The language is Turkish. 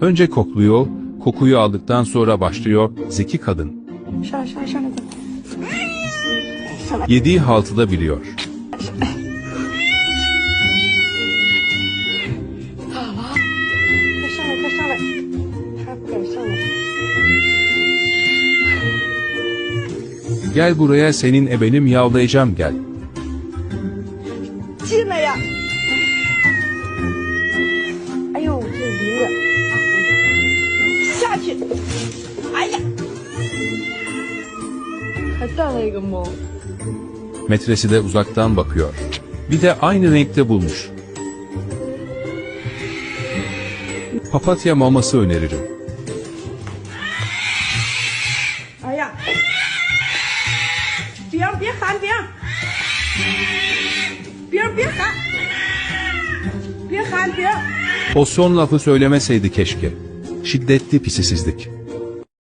Önce kokluyor, kokuyu aldıktan sonra başlıyor zeki kadın. Yediği haltı da biliyor. Gel buraya senin ebenim yavlayacağım gel. Çiğne ya. 哎呀，还带了一个猫。 Metresi de uzaktan bakıyor. Bir de aynı renkte bulmuş. Papatya maması öneririm. 哎呀，别别喊别，别别喊，别喊别。 O son lafı söylemeseydi keşke. Şiddetli pisisizlik.